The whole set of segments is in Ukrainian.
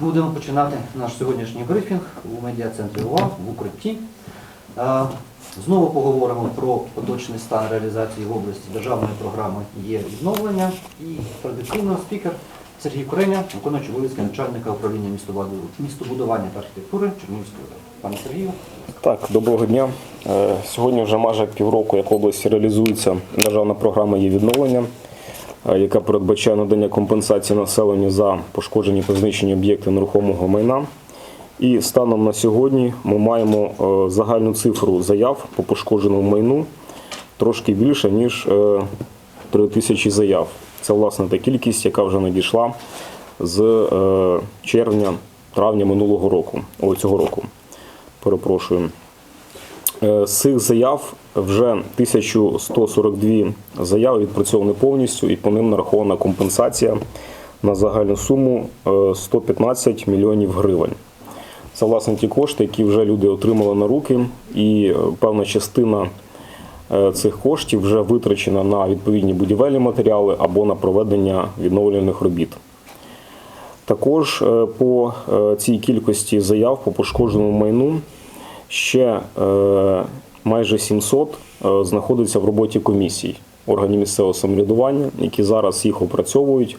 Будемо починати наш сьогоднішній брифінг у медіа-центрі УА в укритті. Е, Знову поговоримо про поточний стан реалізації в області державної програми є відновлення. І традиційно спікер Сергій Куреня, виконуючий обов'язки начальника управління містобудування та архітектури Чернігівської ОДА. Пане Сергію, Так, доброго дня. Е, Сьогодні вже майже півроку, як в області реалізується державна програма є відновлення, яка передбачає надання компенсації населенню за пошкоджені та знищені об'єкти нерухомого майна. І станом на сьогодні ми маємо е, загальну цифру заяв по пошкодженому майну трошки більше, ніж 3 тисячі заяв. Це власне та кількість, яка вже надійшла з е, червня, травня минулого року, о, цього року. Перепрошую. Е, цих заяв вже 1142 заяви відпрацьовані повністю і по ним нарахована компенсація на загальну суму е, 115 мільйонів гривень. Це власне ті кошти, які вже люди отримали на руки, і е, певна частина е, цих коштів вже витрачена на відповідні будівельні матеріали або на проведення відновлювальних робіт. Також е, по е, цій кількості заяв по пошкодженому майну ще е, майже 700 е, знаходиться в роботі комісій органів місцевого самоврядування, які зараз їх опрацьовують,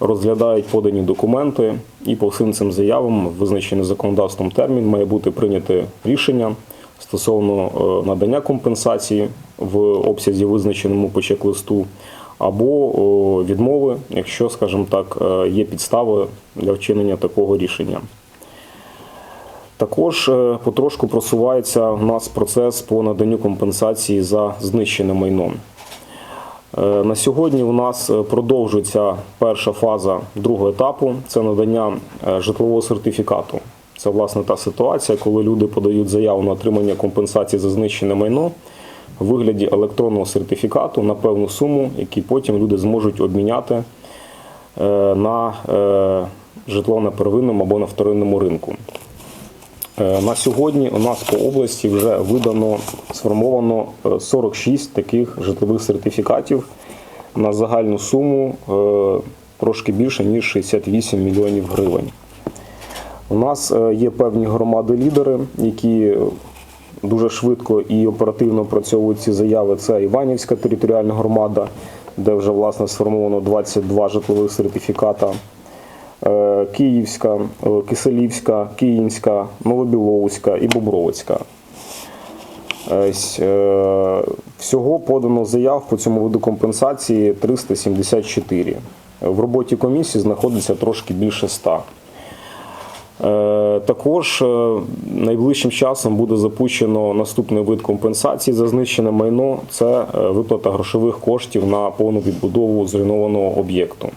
розглядають подані документи, і по всім цим заявам, визначений законодавством термін, має бути прийняте рішення стосовно е, надання компенсації в обсязі, визначеному по чек-листу, або відмови, якщо, скажімо так, є підстави для вчинення такого рішення. Також е, потрошку просувається у нас процес по наданню компенсації за знищене майно. Е, На сьогодні у нас е, продовжується перша фаза другого етапу це надання житлового сертифікату. Це власне та ситуація, коли люди подають заяву на отримання компенсації за знищене майно у вигляді електронного сертифікату на певну суму, який потім люди зможуть обміняти на житло на первинному або на вторинному ринку. Е, На сьогодні у нас по області вже видано сформовано е, 46 таких житлових сертифікатів на загальну суму е, трошки більше ніж 68 мільйонів гривень. У нас е, є певні громади-лідери, які дуже швидко і оперативно опрацьовують ці заяви. Це Іванівська територіальна громада, де вже власне сформовано 22 житлових сертифіката. Е, Київська, е, Киселівська, Київська, Новобіловська і Бобровицька. Е, Всього подано заяв по цьому виду компенсації 374. В роботі комісії знаходиться трошки більше 100. Е, Також найближчим часом буде запущено наступний вид компенсації за знищене майно це виплата грошових коштів на повну відбудову зруйнованого об'єкту.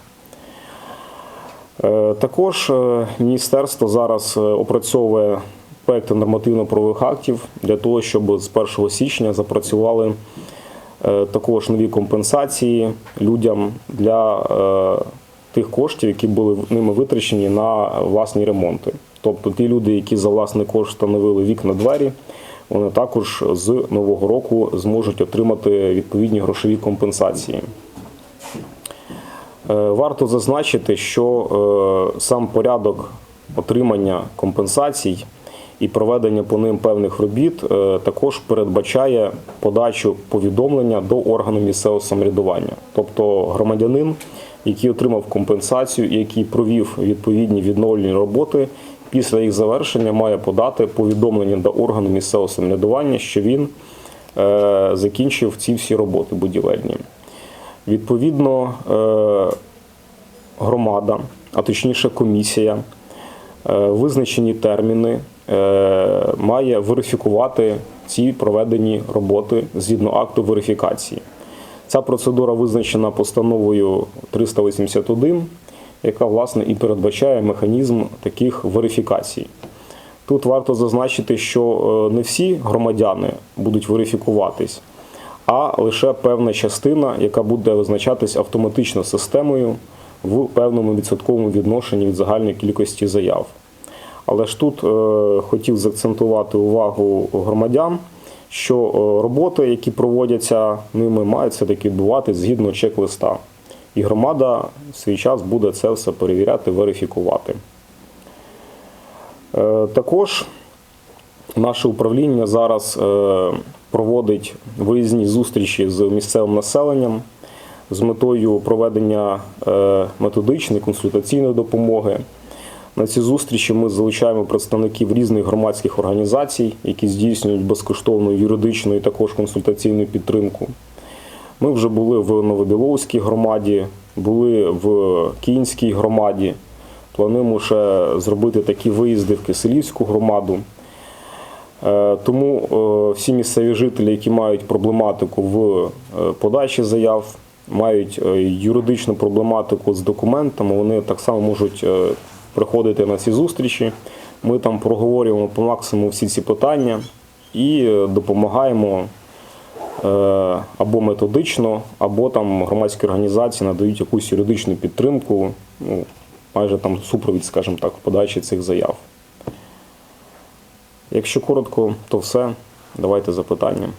Е, Також е, міністерство зараз е, опрацьовує проекти нормативно-правових актів для того, щоб з 1 січня запрацювали також нові компенсації людям для тих коштів, які були ними витрачені на власні ремонти. Тобто ті люди, які за власний кошт встановили вікна двері, вони також з нового року зможуть отримати відповідні грошові компенсації. Е, Варто зазначити, що е, сам порядок отримання компенсацій і проведення по ним певних робіт е, також передбачає подачу повідомлення до органу місцевого самоврядування. Тобто громадянин, який отримав компенсацію який провів відповідні відновлені роботи, після їх завершення має подати повідомлення до органу місцевого самоврядування, що він закінчив ці всі роботи будівельні. Відповідно, е, громада, а точніше комісія, е, визначені терміни е, має верифікувати ці проведені роботи згідно акту верифікації. Ця процедура визначена постановою 381, яка власне і передбачає механізм таких верифікацій. Тут варто зазначити, що не всі громадяни будуть верифікуватись, а лише певна частина, яка буде визначатись автоматично системою в певному відсотковому відношенні від загальної кількості заяв. Але ж тут е, хотів заакцентувати увагу громадян, що е, роботи, які проводяться ними, мають все-таки відбуватися згідно чек-листа. І громада в свій час буде це все перевіряти, верифікувати. Е, Також наше управління зараз е, проводить виїзні зустрічі з місцевим населенням з метою проведення е, методичної консультаційної допомоги. На ці зустрічі ми залучаємо представників різних громадських організацій, які здійснюють безкоштовну юридичну і також консультаційну підтримку. Ми вже були в Новобіловській громаді, були в Київській громаді. Плануємо ще зробити такі виїзди в Киселівську громаду. Е, Тому е, всі місцеві жителі, які мають проблематику в е, подачі заяв, мають юридичну проблематику з документами, вони так само можуть приходити на ці зустрічі. Ми там проговорюємо по максимуму всі ці питання і допомагаємо або методично, або там громадські організації надають якусь юридичну підтримку, ну, майже там супровід, скажімо так, в подачі цих заяв. Якщо коротко, то все. Давайте запитання.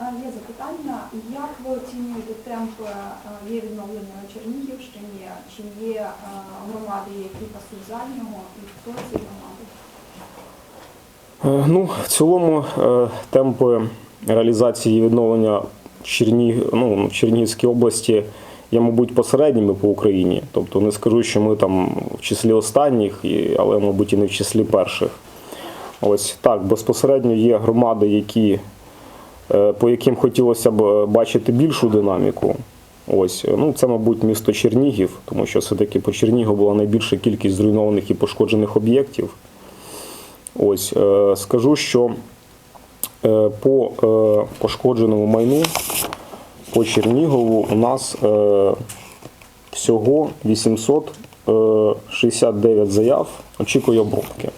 Є запитання. Як ви оцінюєте темпи е, є відновлення на Чернігівщині? Чи є е, громади, які пасуть заднього, і хто ці громади? Е, Ну, в цілому темпи реалізації відновлення в Чернігів, ну, в Чернігівській області є, мабуть, посередніми по Україні. Тобто не скажу, що ми там в числі останніх, але, мабуть, і не в числі перших. Ось так, безпосередньо є громади, які, е, по яким хотілося б е, бачити більшу динаміку. Ось, е, ну, це, мабуть, місто Чернігів, тому що все-таки по Чернігову була найбільша кількість зруйнованих і пошкоджених об'єктів. Ось скажу, що по пошкодженому майну по Чернігову у нас всього 869 заяв очікує обробки.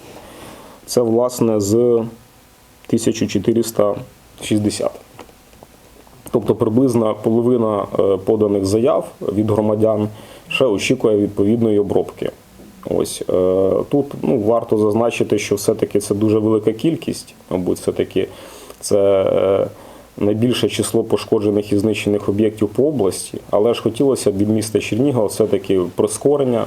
Це власне з 1460. Тобто приблизно половина е, поданих заяв від громадян ще очікує відповідної обробки. Ось е, тут ну, варто зазначити, що все-таки це дуже велика кількість, мабуть, все-таки це е, найбільше число пошкоджених і знищених об'єктів по області, але ж хотілося б від міста Чернігова все-таки прискорення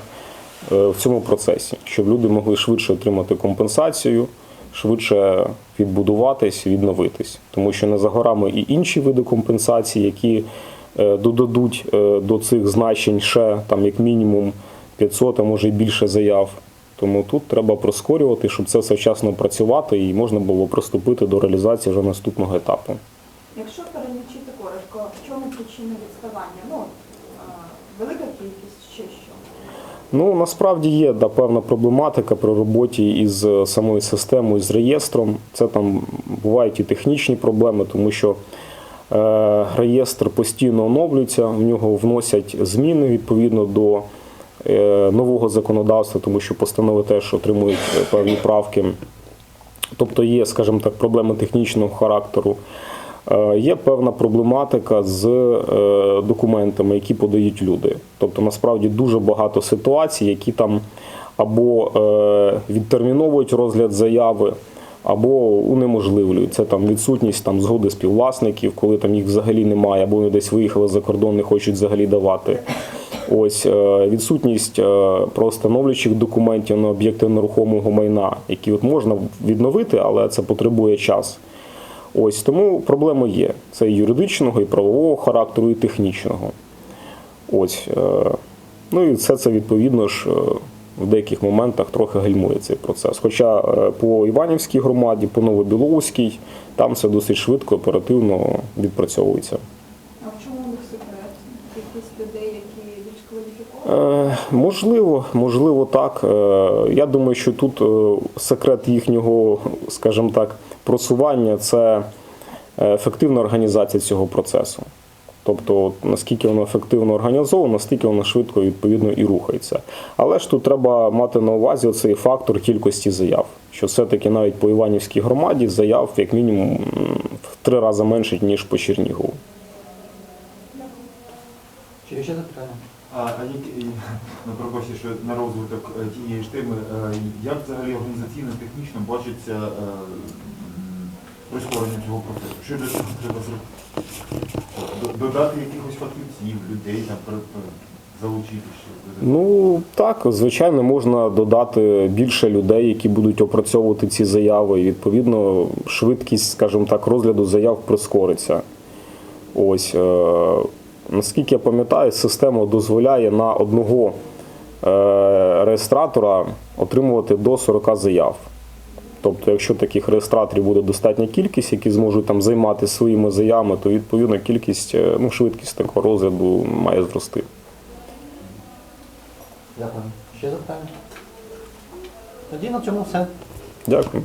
в цьому процесі, щоб люди могли швидше отримати компенсацію, швидше відбудуватись, відновитись. Тому що не за горами і інші види компенсації, які е, додадуть е, до цих значень ще там як мінімум 500, а може й більше заяв. Тому тут треба прискорювати, щоб це все вчасно працювати і можна було приступити до реалізації вже наступного етапу. Якщо перелічити коротко, в чому причина відставання? Ну, е, велика кількість чи що? Ну насправді є да, певна проблематика при роботі із е, самою системою, з реєстром. Це там бувають і технічні проблеми, тому що е, реєстр постійно оновлюється, в нього вносять зміни відповідно до е, нового законодавства, тому що постанови теж отримують е, певні правки. Тобто є, скажімо так, проблеми технічного характеру. Е, Є певна проблематика з е, документами, які подають люди. Тобто, насправді дуже багато ситуацій, які там або е, відтерміновують розгляд заяви, або унеможливлюють. Це там відсутність там згоди співвласників, коли там їх взагалі немає, або вони десь виїхали за кордон, не хочуть взагалі давати. Ось відсутність правостановлюючих документів на об'єкти нерухомого майна, які от можна відновити, але це потребує час. Ось тому проблема є. Це і юридичного, і правового характеру, і технічного. Ось. е, Ну і все це відповідно ж е, в деяких моментах трохи гальмує цей процес. Хоча е, по Іванівській громаді, по Новобіловській, там все досить швидко, оперативно відпрацьовується. А в чому у них секрет? Кількість людей, які більш кваліфіковані? Е, Можливо, можливо, так. Е, Я думаю, що тут е, секрет їхнього, скажімо так, просування це е, ефективна організація цього процесу. Тобто, наскільки воно ефективно організовано, настільки воно швидко відповідно і рухається. Але ж тут треба мати на увазі цей фактор кількості заяв. Що все-таки навіть по Іванівській громаді заяв як мінімум в три рази менше, ніж по Чернігову. Чи є ще запитання? А, а які, ну, пробачте, що на розвиток е, тієї ж теми, е, як взагалі організаційно, технічно бачиться е, прискорення цього процесу? Що для цього треба зробити? Додати якихось фахівців, людей, там, залучити ще? Ну так, звичайно, можна додати більше людей, які будуть опрацьовувати ці заяви. І відповідно, швидкість, скажімо так, розгляду заяв прискориться. Ось е, наскільки я пам'ятаю, система дозволяє на одного е, реєстратора отримувати до 40 заяв. Тобто, якщо таких реєстраторів буде достатня кількість, які зможуть там займатися своїми заявами, то відповідно кількість, е, ну, швидкість такого розгляду має зрости. Дякую. Ще запитання? Тоді на цьому все. Дякую.